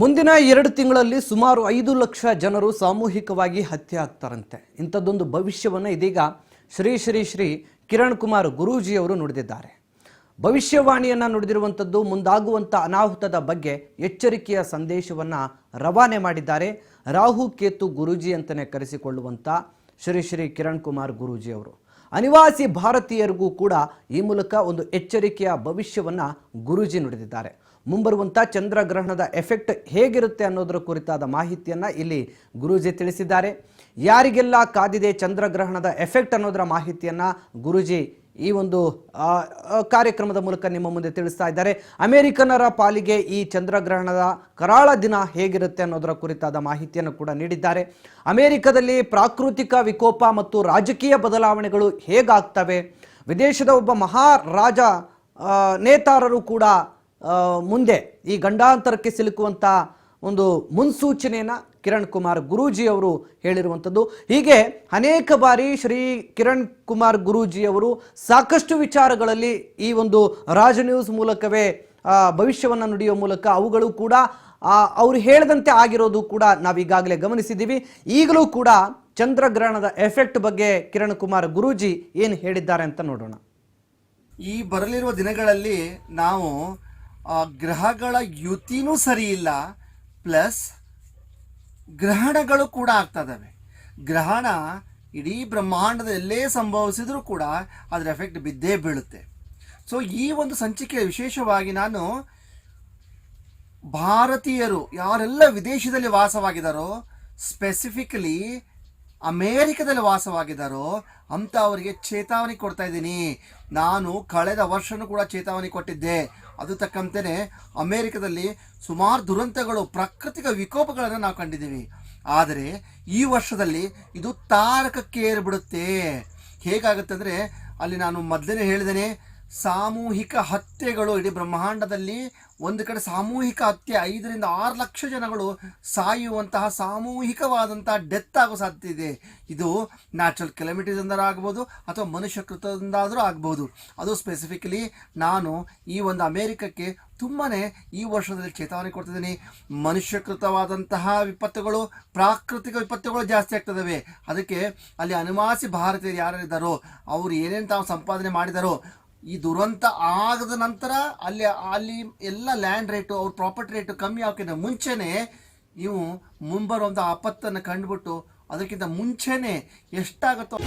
ಮುಂದಿನ ಎರಡು ತಿಂಗಳಲ್ಲಿ ಸುಮಾರು ಐದು ಲಕ್ಷ ಜನರು ಸಾಮೂಹಿಕವಾಗಿ ಹತ್ಯೆ ಆಗ್ತಾರಂತೆ. ಇಂಥದ್ದೊಂದು ಭವಿಷ್ಯವನ್ನು ಇದೀಗ ಶ್ರೀ ಶ್ರೀ ಶ್ರೀ ಕಿರಣ್ ಕುಮಾರ್ ಗುರೂಜಿಯವರು ನುಡಿದಿದ್ದಾರೆ. ಭವಿಷ್ಯವಾಣಿಯನ್ನು ನುಡಿದಿರುವಂಥದ್ದು ಮುಂದಾಗುವಂಥ ಅನಾಹುತದ ಬಗ್ಗೆ ಎಚ್ಚರಿಕೆಯ ಸಂದೇಶವನ್ನು ರವಾನೆ ಮಾಡಿದ್ದಾರೆ ರಾಹು ಕೇತು ಗುರೂಜಿ ಅಂತಲೇ ಕರೆಸಿಕೊಳ್ಳುವಂಥ ಶ್ರೀ ಶ್ರೀ ಕಿರಣ್ ಕುಮಾರ್ ಗುರೂಜಿಯವರು. ಅನಿವಾಸಿ ಭಾರತೀಯರಿಗೂ ಕೂಡ ಈ ಮೂಲಕ ಒಂದು ಎಚ್ಚರಿಕೆಯ ಭವಿಷ್ಯವನ್ನು ಗುರೂಜಿ ನುಡಿದಿದ್ದಾರೆ. ಮುಂಬರುವಂಥ ಚಂದ್ರಗ್ರಹಣದ ಎಫೆಕ್ಟ್ ಹೇಗಿರುತ್ತೆ ಅನ್ನೋದರ ಕುರಿತಾದ ಮಾಹಿತಿಯನ್ನು ಇಲ್ಲಿ ಗುರೂಜಿ ತಿಳಿಸಿದ್ದಾರೆ. ಯಾರಿಗೆಲ್ಲ ಕಾದಿದೆ ಚಂದ್ರಗ್ರಹಣದ ಎಫೆಕ್ಟ್ ಅನ್ನೋದರ ಮಾಹಿತಿಯನ್ನು ಗುರೂಜಿ ಈ ಒಂದು ಕಾರ್ಯಕ್ರಮದ ಮೂಲಕ ನಿಮ್ಮ ಮುಂದೆ ತಿಳಿಸ್ತಾ ಇದ್ದಾರೆ. ಅಮೆರಿಕನರ ಪಾಲಿಗೆ ಈ ಚಂದ್ರಗ್ರಹಣದ ಕರಾಳ ದಿನ ಹೇಗಿರುತ್ತೆ ಅನ್ನೋದರ ಕುರಿತಾದ ಮಾಹಿತಿಯನ್ನು ಕೂಡ ನೀಡಿದ್ದಾರೆ. ಅಮೆರಿಕದಲ್ಲಿ ಪ್ರಾಕೃತಿಕ ವಿಕೋಪ ಮತ್ತು ರಾಜಕೀಯ ಬದಲಾವಣೆಗಳು ಹೇಗಾಗ್ತವೆ? ವಿದೇಶದ ಒಬ್ಬ ಮಹಾರಾಜ ನೇತಾರರು ಕೂಡ ಮುಂದೆ ಈ ಗಂಡಾಂತರಕ್ಕೆ ಸಿಲುಕುವಂಥ ಒಂದು ಮುನ್ಸೂಚನೆಯನ್ನು ಕಿರಣ್ ಕುಮಾರ್ ಗುರೂಜಿ ಅವರು ಹೇಳಿರುವಂಥದ್ದು ಹೀಗೆ ಅನೇಕ ಬಾರಿ ಶ್ರೀ ಕಿರಣ್ ಕುಮಾರ್ ಗುರೂಜಿಯವರು ಸಾಕಷ್ಟು ವಿಚಾರಗಳಲ್ಲಿ ಈ ಒಂದು ರಾಜ ನ್ಯೂಸ್ ಮೂಲಕವೇ ಭವಿಷ್ಯವನ್ನು ನುಡಿಯುವ ಮೂಲಕ ಅವುಗಳು ಕೂಡ ಅವರು ಅವ್ರು ಹೇಳಿದಂತೆ ಆಗಿರೋದು ಕೂಡ ನಾವೀಗಾಗಲೇ ಗಮನಿಸಿದ್ದೀವಿ. ಈಗಲೂ ಕೂಡ ಚಂದ್ರಗ್ರಹಣದ ಎಫೆಕ್ಟ್ ಬಗ್ಗೆ ಕಿರಣ್ ಕುಮಾರ್ ಗುರೂಜಿ ಏನು ಹೇಳಿದ್ದಾರೆ ಅಂತ ನೋಡೋಣ. ಈ ಬರಲಿರುವ ದಿನಗಳಲ್ಲಿ ನಾವು ಆ, ಗ್ರಹಗಳ ಯುತಿನೂ ಸರಿ ಇಲ್ಲ ಪ್ಲಸ್ ಗ್ರಹಣಗಳು ಕೂಡ ಆಗ್ತದವೆ. ಗ್ರಹಣ ಇಡೀ ಬ್ರಹ್ಮಾಂಡದ ಎಲ್ಲೇ ಸಂಭವಿಸಿದರೂ ಕೂಡ ಅದರ ಎಫೆಕ್ಟ್ ಬಿದ್ದೇ ಬೀಳುತ್ತೆ. ಸೊ ಈ ಒಂದು ಸಂಚಿಕೆ ವಿಶೇಷವಾಗಿ ನಾನು ಭಾರತೀಯರು ಯಾರೆಲ್ಲ ವಿದೇಶದಲ್ಲಿ ವಾಸವಾಗಿದ್ದಾರೋ ಸ್ಪೆಸಿಫಿಕಲಿ ಅಮೇರಿಕದಲ್ಲಿ ವಾಸವಾಗಿದ್ದಾರೋ ಅಂತ ಅವರಿಗೆ ಚೇತಾವಣೆ ಕೊಡ್ತಾ ಇದ್ದೀನಿ. ನಾನು ಕಳೆದ ವರ್ಷನೂ ಕೂಡ ಚೇತಾವಣೆ ಕೊಟ್ಟಿದ್ದೆ. ಅದು ತಕ್ಕಂತೆಯೇ ಅಮೇರಿಕದಲ್ಲಿ ಸುಮಾರು ದುರಂತಗಳು, ಪ್ರಾಕೃತಿಕ ವಿಕೋಪಗಳನ್ನು ನಾವು ಕಂಡಿದ್ದೀವಿ. ಆದರೆ ಈ ವರ್ಷದಲ್ಲಿ ಇದು ತಾರಕಕ್ಕೆ ಏರ್ಬಿಡುತ್ತೆ ಹೇಗಾಗುತ್ತೆ ಅಂದರೆ ಅಲ್ಲಿ ನಾನು ಮೊದಲೇ ಹೇಳಿದ್ದೇನೆ ಸಾಮೂಹಿಕ ಹತ್ಯೆಗಳು. ಇಡೀ ಬ್ರಹ್ಮಾಂಡದಲ್ಲಿ ಒಂದು ಕಡೆ ಸಾಮೂಹಿಕ ಹತ್ಯೆ, ಐದರಿಂದ ಆರು ಲಕ್ಷ ಜನಗಳು ಸಾಯುವಂತಹ ಸಾಮೂಹಿಕವಾದಂತಹ ಡೆತ್ ಆಗೋ ಸಾಧ್ಯತೆ ಇದೆ. ಇದು ನ್ಯಾಚುರಲ್ ಕೆಲಮಿಟಿದಿಂದ ಆಗ್ಬೋದು ಅಥವಾ ಮನುಷ್ಯ ಕೃತದಿಂದಾದರೂ ಆಗ್ಬೋದು. ಅದು ಸ್ಪೆಸಿಫಿಕಲಿ ನಾನು ಈ ಒಂದು ಅಮೇರಿಕಕ್ಕೆ ತುಂಬಾ ಈ ವರ್ಷದಲ್ಲಿ ಚೇತಾವಣೆ ಕೊಡ್ತಿದ್ದೀನಿ. ಮನುಷ್ಯಕೃತವಾದಂತಹ ವಿಪತ್ತುಗಳು, ಪ್ರಾಕೃತಿಕ ವಿಪತ್ತುಗಳು ಜಾಸ್ತಿ ಆಗ್ತದವೆ. ಅದಕ್ಕೆ ಅಲ್ಲಿ ಅನಿವಾಸಿ ಭಾರತೀಯರು ಯಾರಿದ್ದಾರೋ? ಅವರು ಏನೇನು ತಾವು ಸಂಪಾದನೆ ಮಾಡಿದಾರೋ? ಈ ದುರಂತ ಆಗದ ನಂತರ ಅಲ್ಲಿ ಅಲ್ಲಿ ಎಲ್ಲ ಲ್ಯಾಂಡ್ ರೇಟು ಅವ್ರ ಪ್ರಾಪರ್ಟಿ ರೇಟು ಕಮ್ಮಿ ಆಗೋಕ್ಕಿಂತ ಮುಂಚೆನೇ ನೀವು ಮುಂಬರುವಂಥ ಆಪತ್ತನ್ನು ಕಂಡುಬಿಟ್ಟು ಅದಕ್ಕಿಂತ ಮುಂಚೆನೇ ಎಷ್ಟಾಗುತ್ತೋ